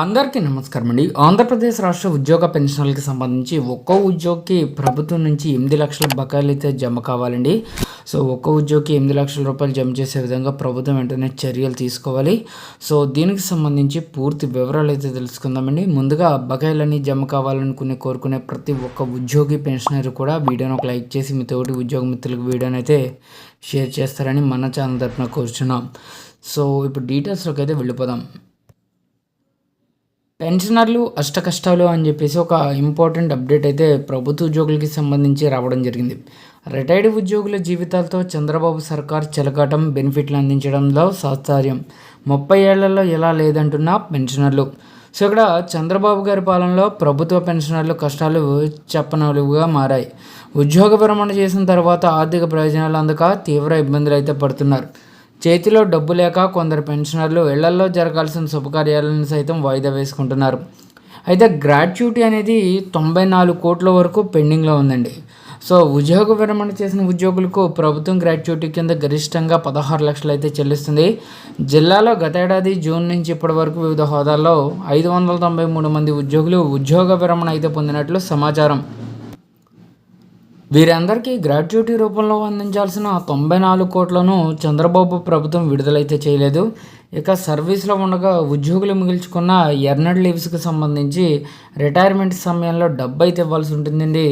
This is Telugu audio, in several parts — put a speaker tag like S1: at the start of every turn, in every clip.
S1: అందరికీ నమస్కారం అండి ఆంధ్రప్రదేశ్ రాష్ట్ర ఉద్యోగ పెన్షన్లకు సంబంధించి ఒక్కో ఉద్యోగికి ప్రభుత్వం నుంచి ఎనిమిది లక్షల బకాయిలు అయితే జమ కావాలండి. సో ఒక్క ఉద్యోగికి ఎనిమిది లక్షల రూపాయలు జమ చేసే విధంగా ప్రభుత్వం వెంటనే చర్యలు తీసుకోవాలి. సో దీనికి సంబంధించి పూర్తి వివరాలు అయితే తెలుసుకుందామండి. ముందుగా బకాయిలన్నీ జమ కావాలనుకునే కోరుకునే ప్రతి ఒక్క ఉద్యోగి పెన్షనర్ కూడా వీడియోని ఒక లైక్ చేసి మీ తోటి ఉద్యోగ మిత్రులకు వీడియోని అయితే షేర్ చేస్తారని మన ఛానల్ తరఫున కోరుచున్నాం. సో ఇప్పుడు డీటెయిల్స్లోకి అయితే వెళ్ళిపోదాం. పెన్షనర్లు అష్టకష్టాలు అని చెప్పేసి ఒక ఇంపార్టెంట్ అప్డేట్ అయితే ప్రభుత్వ ఉద్యోగులకి సంబంధించి రావడం జరిగింది. రిటైర్డ్ ఉద్యోగుల జీవితాలతో చంద్రబాబు సర్కార్ చెలకాటం బెనిఫిట్లు అందించడంలో సాత్సార్యం. ముప్పై ఏళ్ళలో ఎలా లేదంటున్న పెన్షనర్లు. సో ఇక్కడ చంద్రబాబు గారి పాలనలో ప్రభుత్వ పెన్షనర్లు కష్టాలు చెప్పనలుగా మారాయి. ఉద్యోగ విరమణ చేసిన తర్వాత ఆర్థిక ప్రయోజనాలు అందక తీవ్ర ఇబ్బందులు అయితే పడుతున్నారు. చేతిలో డబ్బు లేక కొందరు పెన్షనర్లు ఇళ్ళలో జరగాల్సిన శుభకార్యాలను సైతం వాయిదా వేసుకుంటున్నారు. అయితే గ్రాట్యుటీ అనేది తొంభై నాలుగు కోట్ల వరకు పెండింగ్లో ఉందండి. సో ఉద్యోగ విరమణ చేసిన ఉద్యోగులకు ప్రభుత్వం గ్రాట్యుటీ కింద గరిష్టంగా పదహారు లక్షలు అయితే చెల్లిస్తుంది. జిల్లాలో గతేడాది జూన్ నుంచి ఇప్పటి వరకు వివిధ హోదాల్లో ఐదు వందల తొంభై మూడు మంది ఉద్యోగులు ఉద్యోగ విరమణ అయితే పొందినట్లు సమాచారం. వీరందరికీ గ్రాట్యుటీ రూపంలో అందించాల్సిన తొంభై నాలుగు కోట్లను చంద్రబాబు ప్రభుత్వం విడుదలైతే చేయలేదు. ఇక సర్వీస్లో ఉండగా ఉద్యోగులు మిగిల్చుకున్న ఎర్నడ్ లీవ్స్కి సంబంధించి రిటైర్మెంట్ సమయంలో డబ్బు అయితే ఇవ్వాల్సి ఉంటుందండి.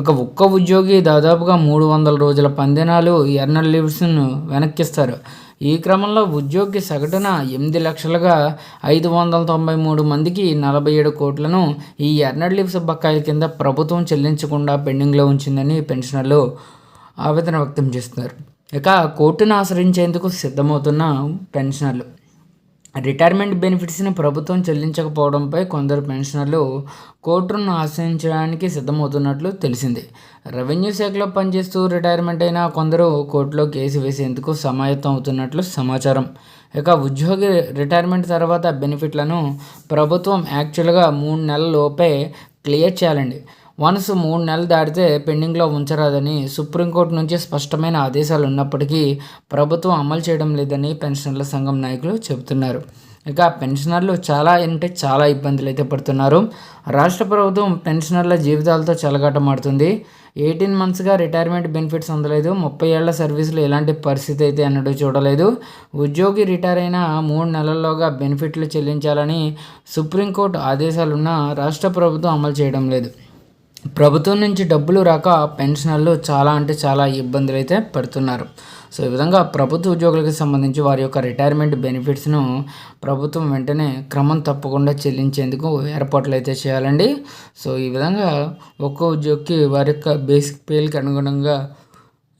S1: ఒక ఒక్క ఉద్యోగి దాదాపుగా మూడు వందల రోజుల పందినాలు ఎర్నడ్ లీవ్స్ను వెనక్కిస్తారు. ఈ క్రమంలో ఉద్యోగి సగటున ఎనిమిది లక్షలుగా ఐదు వందల తొంభై మూడు మందికి నలభై ఏడు కోట్లను ఈ ఎర్నడ్ లీవ్స్ బకాయిల కింద ప్రభుత్వం చెల్లించకుండా పెండింగ్లో ఉంచిందని పెన్షనర్లు ఆవేదన వ్యక్తం చేస్తున్నారు. ఇక కోర్టును ఆశ్రయించేందుకు సిద్ధమవుతున్న పెన్షనర్లు రిటైర్మెంట్ బెనిఫిట్స్ని ప్రభుత్వం చెల్లించకపోవడంపై కొందరు పెన్షనర్లు కోర్టును ఆశ్రయించడానికి సిద్ధమవుతున్నట్లు తెలిసింది. రెవెన్యూ శాఖలో పనిచేస్తూ రిటైర్మెంట్ అయిన కొందరు కోర్టులో కేసు వేసేందుకు సమాయత్తం అవుతున్నట్లు సమాచారం. ఇక ఉద్యోగి రిటైర్మెంట్ తర్వాత బెనిఫిట్లను ప్రభుత్వం యాక్చువల్గా మూడు నెలలలోపే క్లియర్ చేయాలండి. వన్స్ మూడు నెలలు దాటితే పెండింగ్లో ఉంచరాదని సుప్రీంకోర్టు నుంచి స్పష్టమైన ఆదేశాలు ఉన్నప్పటికీ ప్రభుత్వం అమలు చేయడం లేదని పెన్షనర్ల సంఘం నాయకులు చెబుతున్నారు. ఇక పెన్షనర్లు చాలా అంటే చాలా ఇబ్బందులు అయితే పడుతున్నారు. రాష్ట్ర ప్రభుత్వం పెన్షనర్ల జీవితాలతో చెలగాటమాడుతుంది. ఎయిటీన్ మంత్స్గా రిటైర్మెంట్ బెనిఫిట్స్ అందలేదు. ముప్పై ఏళ్ళ సర్వీసులు ఎలాంటి పరిస్థితి అయితే అన్నట్టు చూడలేదు. ఉద్యోగి రిటైర్ అయిన మూడు నెలల్లోగా బెనిఫిట్లు చెల్లించాలని సుప్రీంకోర్టు ఆదేశాలున్నా రాష్ట్ర ప్రభుత్వం అమలు చేయడం లేదు. ప్రభుత్వం నుంచి డబ్బులు రాక పెన్షనర్లు చాలా అంటే చాలా ఇబ్బందులు అయితే పడుతున్నారు. సో ఈ విధంగా ప్రభుత్వ ఉద్యోగులకు సంబంధించి వారి యొక్క రిటైర్మెంట్ బెనిఫిట్స్ను ప్రభుత్వం వెంటనే క్రమం తప్పకుండా చెల్లించేందుకు ఏర్పాట్లు అయితే చేయాలండి. సో ఈ విధంగా ఒక్కో ఉద్యోగికి వారి యొక్క బేసిక్ పేలకి అనుగుణంగా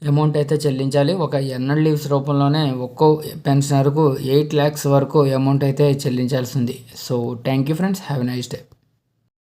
S1: అమౌంట్ అయితే చెల్లించాలి. ఒక ఎన్ఎల్ లీవ్స్ రూపంలోనే ఒక్కో పెన్షనర్కు ఎయిట్ ల్యాక్స్ వరకు అమౌంట్ అయితే చెల్లించాల్సింది so thank you friends. Have nice day.